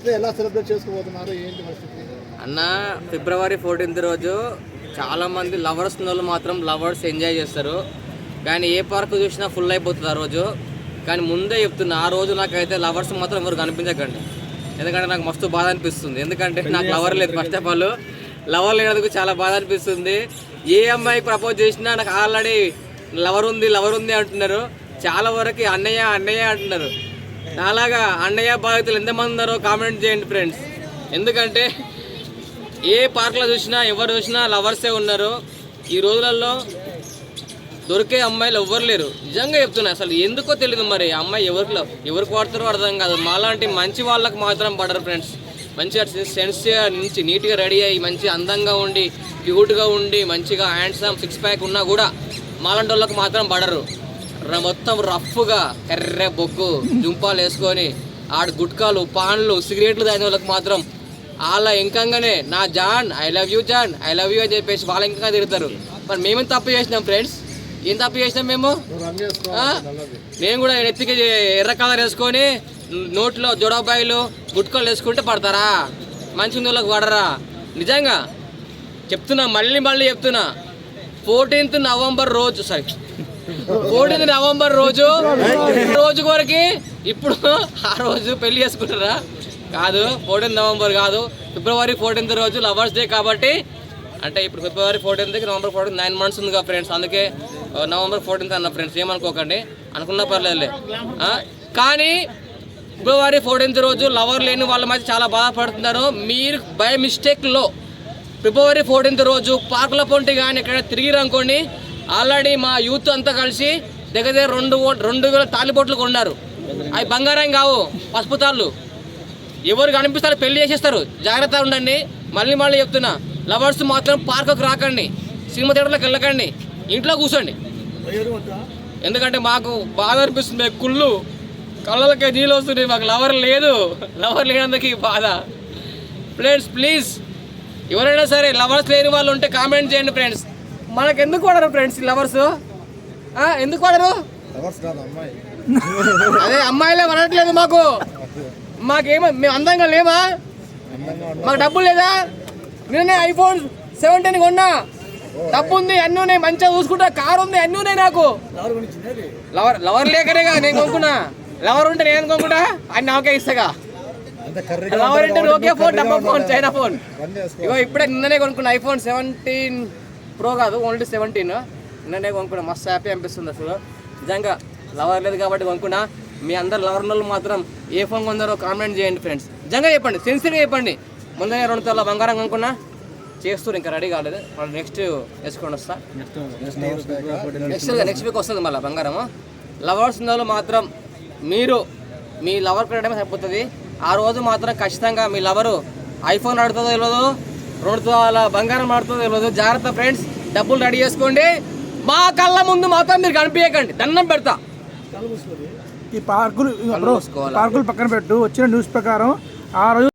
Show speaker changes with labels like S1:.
S1: Birthday ఎలా celebrate చేసుకోబోతున్నారు? ఏంటి పరిస్థితి?
S2: అన్న ఫిబ్రవరి ఫోర్టీన్త్ రోజు చాలా మంది లవర్స్ వాళ్ళు మాత్రం లవర్స్ ఎంజాయ్ చేస్తారు. కానీ ఏ పార్క్ చూసినా ఫుల్ అయిపోతుంది ఆ రోజు. కానీ ముందే చెప్తున్నా ఆ రోజు నాకైతే లవర్స్ మాత్రం ఎవరు కనిపించకండి. ఎందుకంటే నాకు మస్తు బాధ అనిపిస్తుంది. ఎందుకంటే నాకు లవర్ లేదు ఫస్ట్ ఆఫ్ ఆల్ లవర్ లేనందుకు చాలా బాధ అనిపిస్తుంది. ఏ అమ్మాయికి ప్రపోజ్ చేసినా నాకు ఆల్రెడీ లవర్ ఉంది లవర్ ఉంది అంటున్నారు. చాలా వరకు అన్నయ్య అన్నయ్య అంటున్నారు. అలాగా అన్నయ్య బాధితులు ఎంతమంది ఉన్నారో కామెంట్ చేయండి ఫ్రెండ్స్ ఎందుకంటే ఏ పార్క్లో చూసినా ఎవరు చూసినా లవర్సే ఉన్నారు. ఈ రోజులలో దొరికే అమ్మాయిలు ఎవ్వరు లేరు. నిజంగా చెప్తున్నా అసలు ఎందుకో తెలియదు మరి అమ్మాయి ఎవరికి ఎవరికి పడతారో అర్థం కాదు. మాలాంటి మంచి వాళ్ళకి మాత్రం పడరు ఫ్రెండ్స్ మంచిగా సెన్స్ నుంచి నీట్గా రెడీ అయ్యి మంచి అందంగా ఉండి క్యూట్గా ఉండి మంచిగా హ్యాండ్సమ్ సిక్స్ ప్యాక్ ఉన్నా కూడా మాలాంటి వాళ్ళకి మాత్రం పడరు. మొత్తం రఫ్గా ఎర్ర బొగ్గు జుంపాలు వేసుకొని ఆడ గుట్కాలు పాన్లు సిగరెట్లు తాగిన వాళ్ళకి మాత్రం వాళ్ళ ఇంకంగానే నా జాన్ ఐ లవ్ యూ జాన్ ఐ లవ్ యూ అని చెప్పేసి వాళ్ళ ఇంకా తిడతారు. మరి మేమేం తప్పు చేసినాం ఫ్రెండ్స్? ఏం తప్పు చేసినాం మేము? మేము నేను కూడా నెత్తికి ఎర్ర కలర్ వేసుకొని నోట్లో జొడబాయిలు గుట్కలు వేసుకుంటే పడతారా? మంచి వాళ్ళకి పడరా? నిజంగా చెప్తున్నా మళ్ళీ మళ్ళీ చెప్తున్నా. ఫోర్టీన్త్ నవంబర్ రోజు సారీ ఫోర్టీన్త్ నవంబర్ రోజు. రోజు వరకు ఇప్పుడు ఆ రోజు పెళ్ళి చేసుకుంటారా కాదు ఫోర్టీన్త్ నవంబర్ కాదు. ఫిబ్రవరి ఫోర్టీన్త్ రోజు లవర్స్ డే కాబట్టి అంటే ఇప్పుడు ఫిబ్రవరి ఫోర్టీన్త్కి నవంబర్ ఫోర్టీన్త్ నైన్ మంత్స్ ఉంది కదా ఫ్రెండ్స్. అందుకే నవంబర్ ఫోర్టీన్త్ అన్న ఫ్రెండ్స్ ఏమనుకోకండి. అనుకున్నా పర్లేదులే. కానీ ఫిబ్రవరి ఫోర్టీన్త్ రోజు లవర్ లేని వాళ్ళ మధ్య చాలా బాధపడుతున్నారు. మీరు బై మిస్టేక్లో ఫిబ్రవరి ఫోర్టీన్త్ రోజు పార్కుల పొంటి కానీ ఎక్కడ తిరిగి అనుకోండి ఆల్రెడీ మా యూత్ అంతా కలిసి దగ్గర దగ్గర రెండు ఓ- రెండు వేల తాలిబొట్లు కొన్నారు. అవి బంగారం కావు పసుపు తాళ్ళు. ఎవరు కనిపిస్తారు పెళ్ళి చేసేస్తారు. జాగ్రత్త ఉండండి. మళ్ళీ మళ్ళీ చెప్తున్నా లవర్స్ మాత్రం పార్కుకు రాకండి. సినిమా థియేటర్లోకి వెళ్ళకండి. ఇంట్లో కూర్చోండి. ఎందుకంటే మాకు బాధ అనిపిస్తుంది. కుళ్ళు కళ్ళలకే నీళ్ళు వస్తుంది మాకు లవర్ లేదు. లవర్ లేనందుకు బాధ. ఫ్రెండ్స్ ప్లీజ్ ఎవరైనా సరే లవర్స్ లేని వాళ్ళు ఉంటే కామెంట్ చేయండి ఫ్రెండ్స్ మనకు ఎందుకు వాడరు ఫ్రెండ్స్ లవర్స్ ఎందుకు వాడరు? అదే అమ్మాయిలే పడట్లేదు మాకు. మాకేమో మేము అందంగా లేమా? మాకు డబ్బులు లేదా? నేనే ఐఫోన్ సెవెంటీన్ కొన్నా. డబ్బు ఉంది అన్నీ ఉన్నాయి మంచిగా చూసుకుంటా. కారు ఉంది అన్నీ ఉన్నాయి నాకు లవర్ లవర్ లేకనే కదా నేను కొనుక్కున్నా. లవర్ ఉంటే నేను కొనుక్కుంటా అని నాకే ఇస్తాగా. లవర్ అంటే ఓకే ఫోన్ డబ్బా ఫోన్ చైనా ఫోన్. ఇగో ఇప్పుడే నిన్ననే కొనుక్కున్నా ఐఫోన్ సెవెంటీన్ ప్రో కాదు ఓన్లీ సెవెంటీన్ నిన్ననే కొనుక్కున్నా మస్తు హ్యాపీ అనిపిస్తుంది అసలు. నిజంగా లవర్ లేదు కాబట్టి కొనుక్కున్నా. మీ అందరు లవర్ వాళ్ళు మాత్రం ఏ ఫోన్ కొందరో కామెంట్ చేయండి ఫ్రెండ్స్ నిజంగా చెప్పండి సిన్సియర్గా చెప్పండి. ముందే రెండు తల బంగారం కొనుక్కున్నా. చేస్తారు ఇంకా రెడీ కాలేదు. మళ్ళీ నెక్స్ట్ వేసుకొని వస్తా. నెక్స్ట్ నెక్స్ట్ వీక్ వస్తుంది మళ్ళీ బంగారం. లవర్స్ ఉన్న మాత్రం మీరు మీ లవర్ పెట్టడమే సరిపోతుంది. ఆ రోజు మాత్రం ఖచ్చితంగా మీ లవరు ఐఫోన్ ఆడుతుందో తెలియదు రెండు తులాల బంగారం ఆడుతుందో తెలియదు. జాగ్రత్త ఫ్రెండ్స్ డబ్బులు రెడీ చేసుకోండి. మా కళ్ళ ముందు మాత్రం మీరు కనిపించకండి. దండం పెడతా.
S3: ఈ పార్కులు? పార్కులు పక్కన పెట్టు. వచ్చిన న్యూస్ ప్రకారం ఆ రోజు